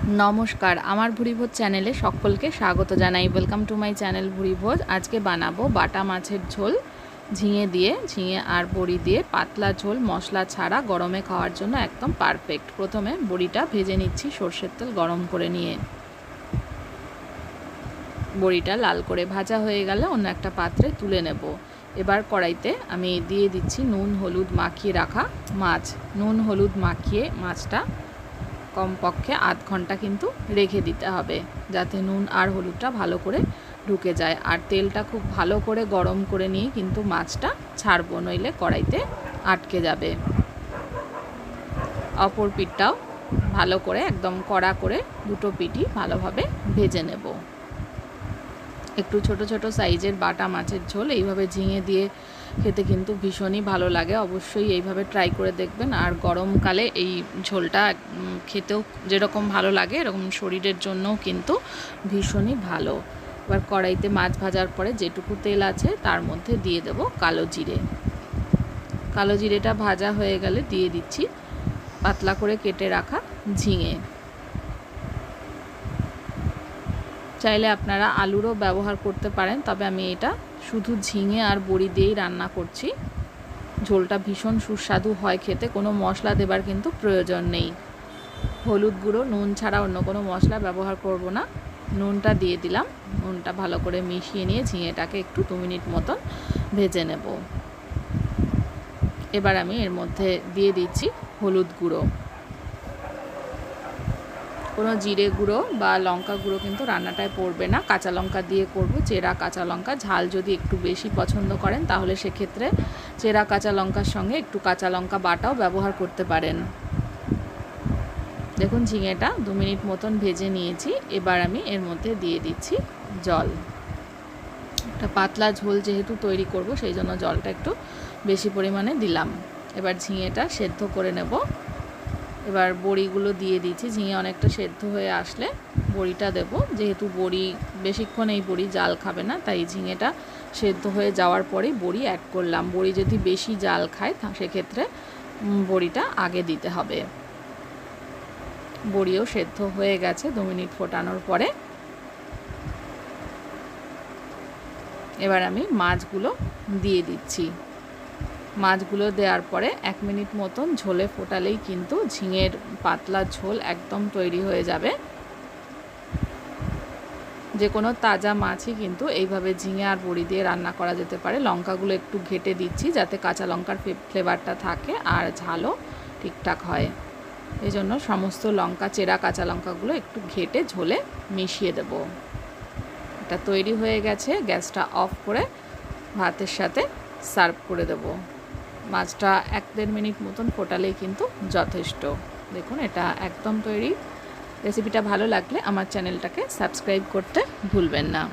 নমস্কার, আমার ভুরিভোজ চ্যানেলে সকলকে স্বাগত জানাই। Welcome to my channel Bhuribhoj. আজকে বানাবো বাটা মাছের ঝোল, ঝিঙে দিয়ে, ঝিঙে আর বড়ি দিয়ে পাতলা ঝোল, মশলা ছাড়া গরমে খাওয়ার জন্য একদম পারফেক্ট প্রথমে বড়িটা ভেজে নিচ্ছি সর্ষের তেল গরম করে নিয়ে। বড়িটা লাল করে ভাজা হয়ে গেলে অন্য একটা পাত্রে তুলে নেব। এবার কড়াইতে আমি দিয়ে দিচ্ছি নুন, হলুদ মাখিয়ে রাখা মাছ। নুন, হলুদ মাখিয়ে মাছটা কমপক্ষে আধ ঘণ্টা কিন্তু রেখে দিতে হবে, যাতে নুন আর হলুদটা ভালো করে ঢুকে যায়। আর তেলটা খুব ভালো করে গরম করে নিয়ে কিন্তু মাছটা ছাড়বো, নইলে কড়াইতে আটকে যাবে। অপর পিঠটাও ভালো করে একদম কড়া করে দুটো পিঠই ভালোভাবে ভেজে নেব। একটু ছোট ছোট সাইজের বাটা মাছের ঝোল, এইভাবে ঝিঙে দিয়ে খেতে কিন্তু ভীষণই ভালো লাগে। অবশ্যই এইভাবে ট্রাই করে দেখবেন। আর গরমকালে এই ঝোলটা খেতেও যেরকম ভালো লাগে, এরকম শরীরের জন্যও কিন্তু ভীষণই ভালো। এবার কড়াইতে মাছ ভাজার পরে যেটুকু তেল আছে, তার মধ্যে দিয়ে দেব কালো জিরে। কালো জিরেটা ভাজা হয়ে গেলে দিয়ে দিচ্ছি পাতলা করে কেটে রাখা ঝিঙে। চাইলে আপনারা আলুরও ব্যবহার করতে পারেন, তবে আমি এটা শুধু ঝিঙে আর বড়ি দিয়েই রান্না করছি। ঝোলটা ভীষণ সুস্বাদু হয় খেতে, কোনো মশলা দেবার কিন্তু প্রয়োজন নেই। হলুদ গুঁড়ো, নুন ছাড়া অন্য কোনো মশলা ব্যবহার করব না। নুনটা দিয়ে দিলাম, নুনটা ভালো করে মিশিয়ে নিয়ে ঝিঙেটাকে একটু দু মিনিট মতন ভেজে নেব। এবার আমি এর মধ্যে দিয়ে দিচ্ছি হলুদ গুঁড়ো। কোনো জিরে গুঁড়ো বা লঙ্কা গুঁড়ো কিন্তু রান্নাটায় পড়বে না। কাঁচা লঙ্কা দিয়ে করব, চেরা কাঁচা লঙ্কা। ঝাল যদি একটু বেশি পছন্দ করেন, তাহলে সেক্ষেত্রে চেরা কাঁচা লঙ্কার সঙ্গে একটু কাঁচা লঙ্কা বাটাও ব্যবহার করতে পারেন। দেখুন, ঝিঙেটা দু মিনিট মতন ভেজে নিয়েছি। এবার আমি এর মধ্যে দিয়ে দিচ্ছি জল। একটা পাতলা ঝোল যেহেতু তৈরি করব, সেই জন্য জলটা একটু বেশি পরিমাণে দিলাম। এবার ঝিঙেটা সেদ্ধ করে নেব। এবার বড়িগুলো দিয়ে দিচ্ছি ঝিঙে অনেকটা সেদ্ধ হয়ে আসলে বড়িটা দেব। যেহেতু বড়ি বেশিক্ষণ এই বড়ি জাল খাবে না, তাই ঝিঙেটা সেদ্ধ হয়ে যাওয়ার পরেই বড়ি অ্যাড করলাম। বড়ি যদি বেশি জাল খায়, তা সেক্ষেত্রে বড়িটা আগে দিতে হবে। বড়িও সেদ্ধ হয়ে গেছে দু মিনিট ফোটানোর পরে। এবার আমি মাছগুলো দিয়ে দিচ্ছি। মাছগুলো দেওয়ার পরে এক মিনিট মতন ঝোলে ফোটালেই কিন্তু ঝিঙের পাতলা ঝোল একদম তৈরি হয়ে যাবে। যে কোনো তাজা মাছই কিন্তু এইভাবে ঝিঙে আর বড়ি দিয়ে রান্না করা যেতে পারে। লঙ্কাগুলো একটু ঘেটে দিচ্ছি যাতে কাঁচা লঙ্কার ফ্লেভারটা থাকে আর ঝালও ঠিকঠাক হয়। এই জন্য সমস্ত লঙ্কা, চেরা কাঁচা লঙ্কাগুলো একটু ঘেটে ঝোলে মিশিয়ে দেব। এটা তৈরি হয়ে গেছে, গ্যাসটা অফ করে ভাতের সাথে সার্ভ করে দেব। মাছটা এক দেড় মিনিট মতন ফোটালেই কিন্তু যথেষ্ট। দেখুন, এটা একদম তৈরি। রেসিপিটা ভালো লাগলে আমার চ্যানেলটাকে সাবস্ক্রাইব করতে ভুলবেন না।